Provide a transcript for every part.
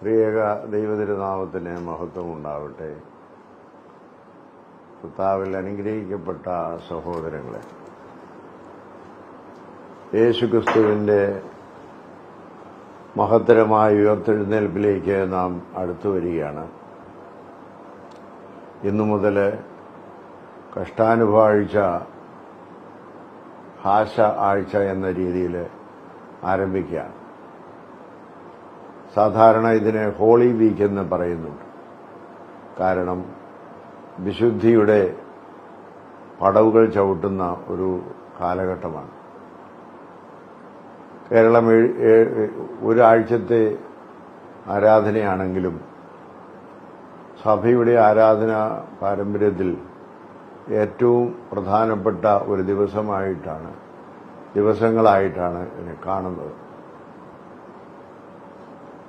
പ്രിയേക ദൈവതിരുനാമത്തിന് മഹത്വം ഉണ്ടാവട്ടെ കർത്താവിൽ അനുഗ്രഹിക്കപ്പെട്ട സഹോദരങ്ങളെ യേശുക്രിസ്തുവിന്റെ മഹത്തരമായ ഉയർത്തെഴുന്നേൽപ്പിലേക്ക് നാം അടുത്തു വരികയാണ്. ഇന്നു മുതൽ കഷ്ടാനുഭാഴ്ച ഹാശ ആഴ്ച എന്ന രീതിയിൽ ആരംഭിക്കുകയാണ്. സാധാരണ ഇതിനെ ഹോളി വീക്ക് എന്ന് പറയുന്നുണ്ട്. കാരണം വിശുദ്ധിയുടെ പടവുകൾ ചവിട്ടുന്ന ഒരു കാലഘട്ടമാണ്. കേരളം ഒരാഴ്ചത്തെ ആരാധനയാണെങ്കിലും സഭയുടെ ആരാധന പാരമ്പര്യത്തിൽ ഏറ്റവും പ്രധാനപ്പെട്ട ഒരു ദിവസമായിട്ടാണ് ദിവസങ്ങളായിട്ടാണ് ഇതിനെ കാണുന്നത്.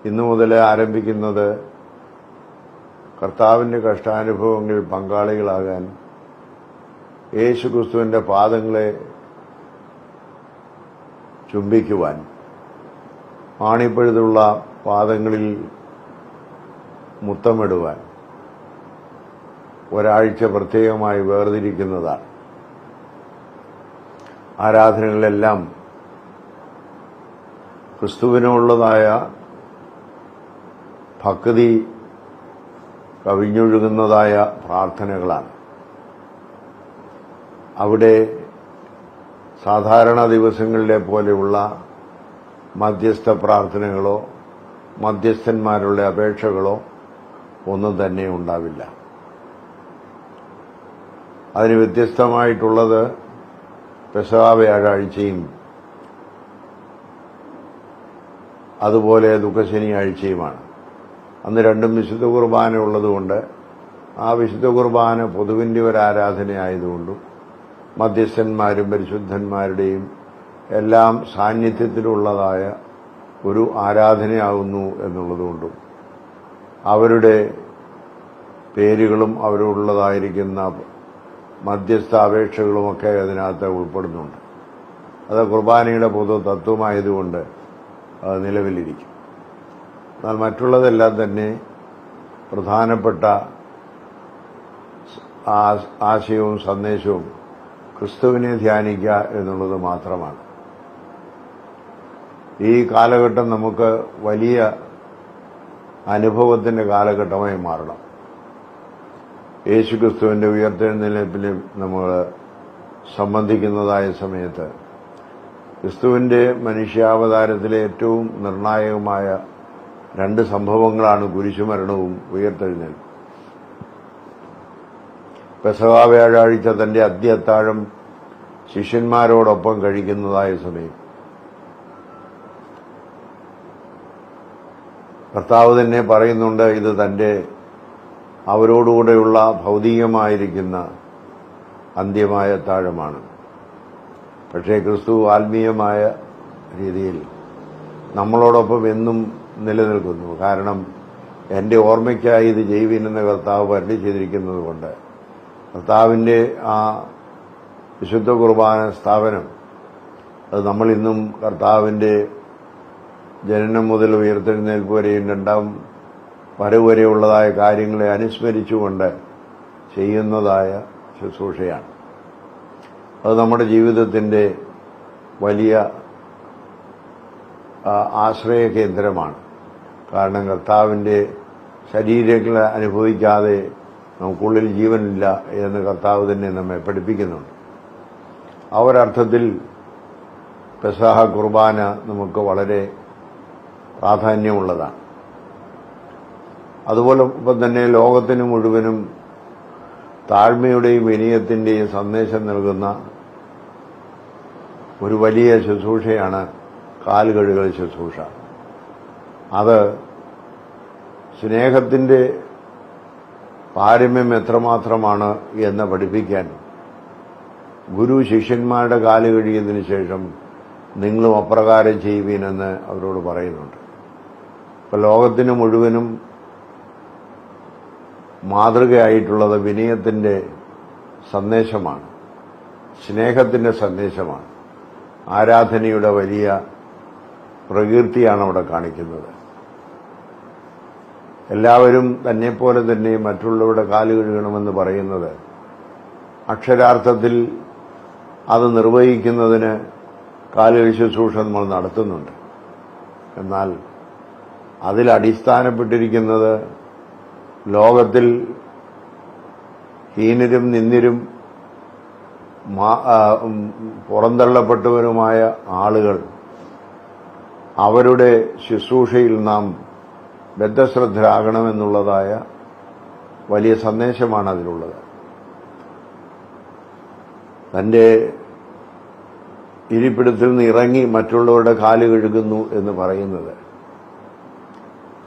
ഇന്നു മുതൽ ആരംഭിക്കുന്നത് കർത്താവിന്റെ കഷ്ടാനുഭവങ്ങളിൽ പങ്കാളികളാകാൻ യേശു ക്രിസ്തുവിന്റെ പാദങ്ങളെ ചുംബിക്കുവാൻ ആണിപ്പഴുതുള്ള പാദങ്ങളിൽ മുത്തമിടുവാൻ ഒരാഴ്ച പ്രത്യേകമായി വേർതിരിക്കുന്നതാണ്. ആരാധനകളെല്ലാം ക്രിസ്തുവിനുള്ളതായ ഭക്തി കവിഞ്ഞൊഴുകുന്നതായ പ്രാർത്ഥനകളാണ്. അവിടെ സാധാരണ ദിവസങ്ങളിലെ പോലെയുള്ള മധ്യസ്ഥ പ്രാർത്ഥനകളോ മധ്യസ്ഥന്മാരുടെ അപേക്ഷകളോ ഒന്നും തന്നെ ഉണ്ടാവില്ല. അതിന് വ്യത്യസ്തമായിട്ടുള്ളത് പെസഹ വ്യാഴാഴ്ചയും അതുപോലെ ദുഃഖശനിയാഴ്ചയുമാണ്. അന്ന് രണ്ടും വിശുദ്ധ കുർബാന ഉള്ളതുകൊണ്ട് ആ വിശുദ്ധ കുർബാന പൊതുവിന്റെ ഒരു ആരാധനയായതുകൊണ്ടും മധ്യസ്ഥന്മാരും പരിശുദ്ധന്മാരുടെയും എല്ലാം സാന്നിധ്യത്തിലുള്ളതായ ഒരു ആരാധനയാകുന്നു എന്നുള്ളതുകൊണ്ടും അവരുടെ പേരുകളും അവരുള്ളതായിരിക്കുന്ന മധ്യസ്ഥ അപേക്ഷകളുമൊക്കെ അതിനകത്ത് ഉൾപ്പെടുന്നുണ്ട്. അത് കുർബാനയുടെ പൊതു തത്വമായതുകൊണ്ട് നിലവിലിരിക്കും. എന്നാൽ മറ്റുള്ളതെല്ലാം തന്നെ പ്രധാനപ്പെട്ട ആശയവും സന്ദേശവും ക്രിസ്തുവിനെ ധ്യാനിക്കുക എന്നുള്ളത് മാത്രമാണ്. ഈ കാലഘട്ടം നമുക്ക് വലിയ അനുഭവത്തിന്റെ കാലഘട്ടമായി മാറണം. യേശു ക്രിസ്തുവിന്റെ ഉയർത്തെഴുന്നേൽപ്പിൽ നമ്മൾ സംബന്ധിക്കുന്നതായ സമയത്ത് ക്രിസ്തുവിന്റെ മനുഷ്യാവതാരത്തിലെ ഏറ്റവും നിർണായകമായ രണ്ട് സംഭവങ്ങളാണ് കുരിശുമരണവും ഉയർത്തെഴുന്നേൽപ്പും പെസവ വ്യാഴാഴ്ച തന്റെ അദ്യത്താഴം ശിഷ്യന്മാരോടൊപ്പം കഴിക്കുന്നതായ സമയം. കർത്താവ് തന്നെ പറയുന്നുണ്ട് ഇത് തന്റെ അവരോടുകൂടെയുള്ള ഭൗതികമായിരിക്കുന്ന അന്ത്യമായ താഴമാണ്. പക്ഷേ ക്രിസ്തു ആത്മീയമായ രീതിയിൽ നമ്മളോടൊപ്പം എന്നും നിലനിൽക്കുന്നു. കാരണം എന്റെ ഓർമ്മയ്ക്കായി ഇത് ജൈവീനെന്ന കർത്താവ് വരണ്ടി ചെയ്തിരിക്കുന്നത് കൊണ്ട് കർത്താവിന്റെ ആ വിശുദ്ധ കുർബാന സ്ഥാപനം അത് നമ്മൾ ഇന്നും കർത്താവിന്റെ ജനനം മുതൽ ഉയർത്തെഴുന്നേൽപ്പ് വരെയും രണ്ടാം വരവ് വരെയുള്ളതായ കാര്യങ്ങളെ അനുസ്മരിച്ചുകൊണ്ട് ചെയ്യുന്നതായ ശുശ്രൂഷയാണ്. അത് നമ്മുടെ ജീവിതത്തിന്റെ വലിയ ആശ്രയ കേന്ദ്രമാണ് കാരണം കർത്താവിന്റെ ശരീരങ്ങൾ അനുഭവിക്കാതെ നമുക്കുള്ളിൽ ജീവനില്ല എന്ന് കർത്താവ് തന്നെ നമ്മെ പഠിപ്പിക്കുന്നുണ്ട്. ആ ഒരർത്ഥത്തിൽ പെസാഹ കുർബാന നമുക്ക് വളരെ പ്രാധാന്യമുള്ളതാണ്. അതുപോലെ ഇപ്പം തന്നെ ലോകത്തിന് മുഴുവനും താഴ്മയുടെയും വിനയത്തിന്റെയും സന്ദേശം നൽകുന്ന ഒരു വലിയ ശുശ്രൂഷയാണ് കഴുകൽ ശുശ്രൂഷ. അത് സ്നേഹത്തിന്റെ പാരമ്യം എത്രമാത്രമാണ് എന്ന് പഠിപ്പിക്കാൻ ഗുരു ശിഷ്യന്മാരുടെ കാൽ കഴിയുന്നതിന് ശേഷം നിങ്ങളും അപ്രകാരം ചെയ്യുവീനെന്ന് അവരോട് പറയുന്നുണ്ട്. ഇപ്പൊ ലോകത്തിന് മുഴുവനും മാതൃകയായിട്ടുള്ളത് വിനയത്തിന്റെ സന്ദേശമാണ്. സ്നേഹത്തിന്റെ സന്ദേശമാണ്. ആരാധനയുടെ വലിയ പ്രകീർത്തിയാണ് അവിടെ കാണിക്കുന്നത്. എല്ലാവരും തന്നെപ്പോലെ തന്നെ മറ്റുള്ളവരുടെ കാൽ കഴുകണമെന്ന് പറയുന്നത് അക്ഷരാർത്ഥത്തിൽ അത് നിർവഹിക്കുന്നതിന് കാലുകൾ ശുശ്രൂഷ നമ്മൾ നടത്തുന്നുണ്ട്. എന്നാൽ അതിൽ അടിസ്ഥാനപ്പെട്ടിരിക്കുന്നത് ലോകത്തിൽ ഹീനരും ഉം, പുറന്തള്ളപ്പെട്ടവരുമായ ആളുകൾ അവരുടെ ശുശ്രൂഷയിൽ നാം ബദ്ധശ്രദ്ധരാകണമെന്നുള്ളതായ വലിയ സന്ദേശമാണ് അതിലുള്ളത്. തന്റെ ഇരിപ്പിടത്തിൽ നിന്ന് ഇറങ്ങി മറ്റുള്ളവരുടെ കാൽ കഴുകുന്നു എന്ന് പറയുന്നത്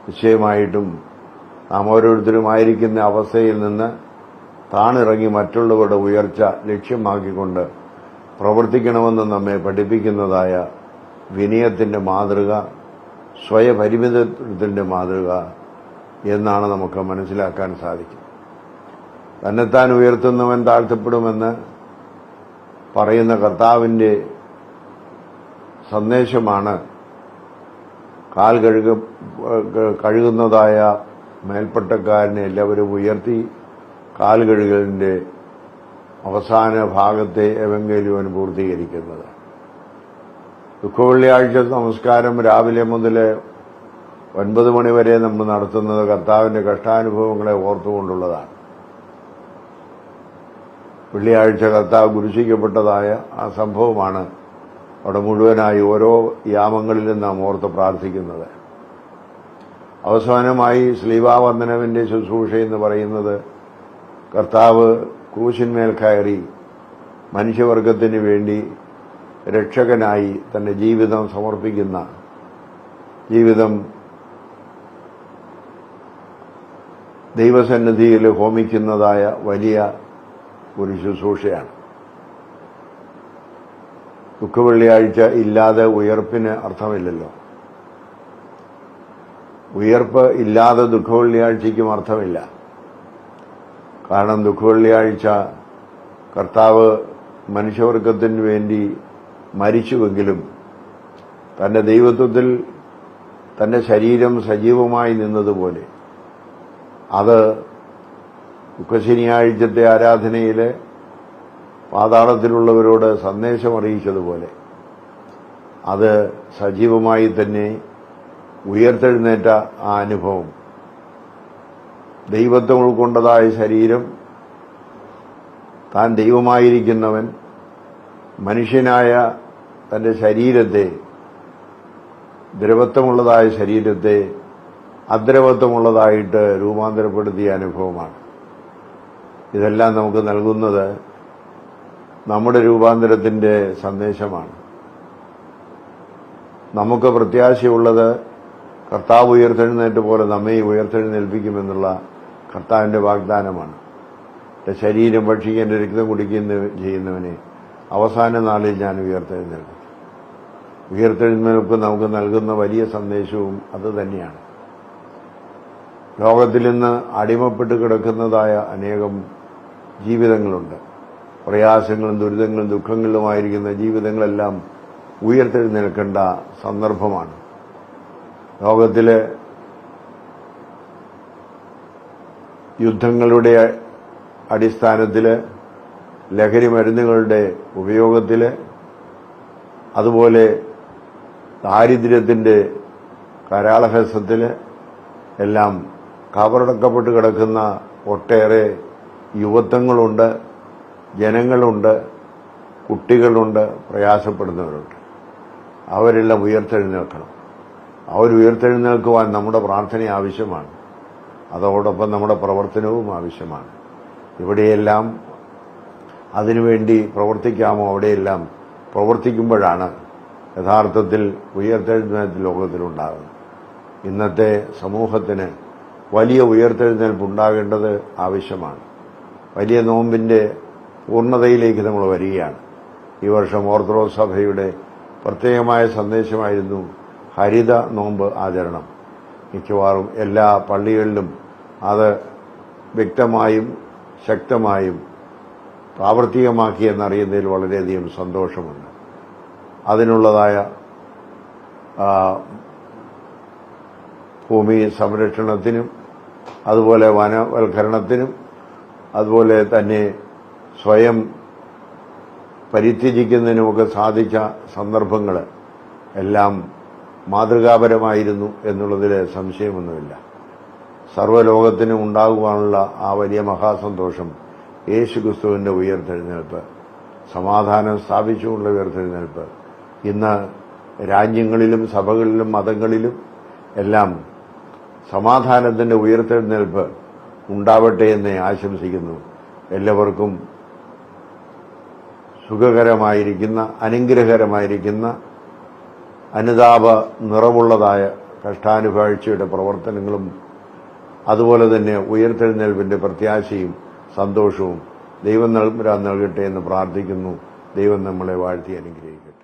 നിശ്ചയമായിട്ടും നാം ഓരോരുത്തരുമായിരിക്കുന്ന അവസ്ഥയിൽ നിന്ന് താണിറങ്ങി മറ്റുള്ളവരുടെ ഉയർച്ച ലക്ഷ്യമാക്കിക്കൊണ്ട് പ്രവർത്തിക്കണമെന്ന് നമ്മെ പഠിപ്പിക്കുന്നതായ വിനയത്തിന്റെ മാതൃക സ്വയപരിമിതത്തിന്റെ മാതൃക എന്നാണ് നമുക്ക് മനസ്സിലാക്കാൻ സാധിക്കും. തന്നെത്താൻ ഉയർത്തുന്നവൻ താഴ്ത്തപ്പെടുമെന്ന് പറയുന്ന കർത്താവിന്റെ സന്ദേശമാണ് കാൽ കഴുക കഴുകുന്നതായ മേൽപ്പട്ടക്കാരനെ എല്ലാവരും ഉയർത്തി കാൽ കഴുകലിന്റെ അവസാന ഭാഗത്തെ എവങ്കേലുവൻ പൂർത്തീകരിക്കുന്നത്. ദുഃഖവെള്ളിയാഴ്ച നമസ്കാരം രാവിലെ മുതൽ ഒൻപത് മണിവരെ നമ്മൾ നടത്തുന്നത് കർത്താവിന്റെ കഷ്ടാനുഭവങ്ങളെ ഓർത്തുകൊണ്ടുള്ളതാണ്. വെള്ളിയാഴ്ച കർത്താവ് കുരിശിക്കപ്പെട്ടതായ ആ സംഭവമാണ് അവിടെ മുഴുവനായി ഓരോ യാമങ്ങളിലും നാം ഓർത്ത് പ്രാർത്ഥിക്കുന്നത്. അവസാനമായി ശ്ലീവാവന്ദനവിന്റെ ശുശ്രൂഷ എന്ന് പറയുന്നത് കർത്താവ് ക്രൂശിന്മേൽ കയറി മനുഷ്യവർഗത്തിന് വേണ്ടി രക്ഷകനായി തന്റെ ജീവിതം സമർപ്പിക്കുന്ന ജീവിതം ദൈവസന്നിധിയിൽ ഹോമിക്കുന്നതായ വലിയ ഒരു ശുശ്രൂഷയാണ്. ദുഃഖവെള്ളിയാഴ്ച ഇല്ലാതെ ഉയർപ്പിന് അർത്ഥമില്ലല്ലോ. ഉയർപ്പ് ഇല്ലാതെ ദുഃഖവെള്ളിയാഴ്ചയ്ക്കും അർത്ഥമില്ല. കാരണം ദുഃഖവെള്ളിയാഴ്ച കർത്താവ് മനുഷ്യവർഗത്തിന് വേണ്ടി മരിച്ചുവെങ്കിലും തന്റെ ദൈവത്വത്തിൽ തന്റെ ശരീരം സജീവമായി നിന്നതുപോലെ അത് ദുഃഖശനിയാഴ്ചത്തെ ആരാധനയിലെ പാതാളത്തിലുള്ളവരോട് സന്ദേശം അറിയിച്ചതുപോലെ അത് സജീവമായി തന്നെ ഉയർത്തെഴുന്നേറ്റ ആ അനുഭവം. ദൈവത്വം ഉൾക്കൊണ്ടതായ ശരീരം താൻ ദൈവമായിരിക്കുന്നവൻ മനുഷ്യനായ തന്റെ ശരീരത്തെ ദ്രവത്വമുള്ളതായ ശരീരത്തെ അദ്രവത്വമുള്ളതായിട്ട് രൂപാന്തരപ്പെടുത്തിയ അനുഭവമാണ്. ഇതെല്ലാം നമുക്ക് നൽകുന്നത് നമ്മുടെ രൂപാന്തരത്തിന്റെ സന്ദേശമാണ്. നമുക്ക് പ്രത്യാശയുള്ളത് കർത്താവ് ഉയർത്തെഴുന്നേറ്റ് പോലെ നമ്മെ ഉയർത്തെഴുന്നേൽപ്പിക്കുമെന്നുള്ള കർത്താവിന്റെ വാഗ്ദാനമാണ്. ശരീരം ഭക്ഷിക്കേണ്ട രക്തം കുടിക്കുന്ന ചെയ്യുന്നവനെ അവസാന നാളിൽ ഞാൻ ഉയർത്തെഴുന്നേൽക്കും. ഉയർത്തെഴുന്നേൽപ്പ് നമുക്ക് നൽകുന്ന വലിയ സന്ദേശവും അത് തന്നെയാണ്. ലോകത്തിൽ നിന്ന് അടിമപ്പെട്ട് കിടക്കുന്നതായ അനേകം ജീവിതങ്ങളുണ്ട്. പ്രയാസങ്ങളും ദുരിതങ്ങളും ദുഃഖങ്ങളുമായിരിക്കുന്ന ജീവിതങ്ങളെല്ലാം ഉയർത്തെഴുന്നേൽക്കേണ്ട സന്ദർഭമാണ്. ലോകത്തിലെ യുദ്ധങ്ങളുടെ അടിസ്ഥാനത്തിൽ ലഹരി മരുന്നുകളുടെ ഉപയോഗത്തിൽ അതുപോലെ ദാരിദ്ര്യത്തിന്റെ കരാളഹസത്തിൽ എല്ലാം കവറടക്കപ്പെട്ട് കിടക്കുന്ന ഒട്ടേറെ യുവത്വങ്ങളുണ്ട് ജനങ്ങളുണ്ട് കുട്ടികളുണ്ട് പ്രയാസപ്പെടുന്നവരുണ്ട്. അവരെല്ലാം ഉയർത്തെഴുന്നേൽക്കണം. അവരുയർത്തെഴുന്നേൽക്കുവാൻ നമ്മുടെ പ്രാർത്ഥന ആവശ്യമാണ്. അതോടൊപ്പം നമ്മുടെ പ്രവർത്തനവും ആവശ്യമാണ്. ഇവിടെയെല്ലാം അതിനുവേണ്ടി പ്രവർത്തിക്കാമോ അവിടെയെല്ലാം പ്രവർത്തിക്കുമ്പോഴാണ് യഥാർത്ഥത്തിൽ ഉയർത്തെഴുന്നേൽപ്പ് ലോകത്തിലുണ്ടാകുന്നത്. ഇന്നത്തെ സമൂഹത്തിന് വലിയ ഉയർത്തെഴുന്നേൽപ്പ് ഉണ്ടാകേണ്ടത് ആവശ്യമാണ്. വലിയ നോമ്പിന്റെ പൂർണതയിലേക്ക് നമ്മൾ വരികയാണ്. ഈ വർഷം ഓർത്തഡോക്സ് സഭയുടെ പ്രത്യേകമായ സന്ദേശമായിരുന്നു ഹരിത നോമ്പ് ആചരണം. മിക്കവാറും എല്ലാ പള്ളികളിലും അത് വ്യക്തമായും ശക്തമായും പ്രാവർത്തികമാക്കി എന്നറിയുന്നതിൽ വളരെയധികം സന്തോഷമുണ്ട്. അതിനുള്ളതായ ഭൂമി സംരക്ഷണത്തിനും അതുപോലെ വനവൽക്കരണത്തിനും അതുപോലെ തന്നെ സ്വയം പരിത്യജിക്കുന്നതിനുമൊക്കെ സാധിച്ച സന്ദർഭങ്ങൾ എല്ലാം മാതൃകാപരമായിരുന്നു എന്നുള്ളതിൽ സംശയമൊന്നുമില്ല. സർവലോകത്തിനും ഉണ്ടാകുവാനുള്ള ആ വലിയ മഹാസന്തോഷം യേശു ക്രിസ്തുവിന്റെ ഉയർത്തെഴുന്നേൽപ്പ് സമാധാനം സ്ഥാപിച്ചുകൊണ്ടുള്ള ഉയർത്തെഴുന്നേൽപ്പ്. ഇന്ന് രാജ്യങ്ങളിലും സഭകളിലും മതങ്ങളിലും എല്ലാം സമാധാനത്തിന്റെ ഉയർത്തെഴുന്നേൽപ്പ് ഉണ്ടാവട്ടെ എന്ന് ആശംസിക്കുന്നു. എല്ലാവർക്കും സുഖകരമായിരിക്കുന്ന അനുഗ്രഹകരമായിരിക്കുന്ന അനുതാപ നിറവുള്ളതായ കഷ്ടാനുഭാഴ്ചയുടെ പ്രവർത്തനങ്ങളും അതുപോലെ തന്നെ ഉയർത്തെഴുന്നേൽപ്പിന്റെ പ്രത്യാശയും സന്തോഷവും ദൈവം നൽകുരാൻ നൽകട്ടെ എന്ന് പ്രാർത്ഥിക്കുന്നു. ദൈവം നമ്മളെ വാഴ്ത്തി അനുഗ്രഹിക്കട്ടെ.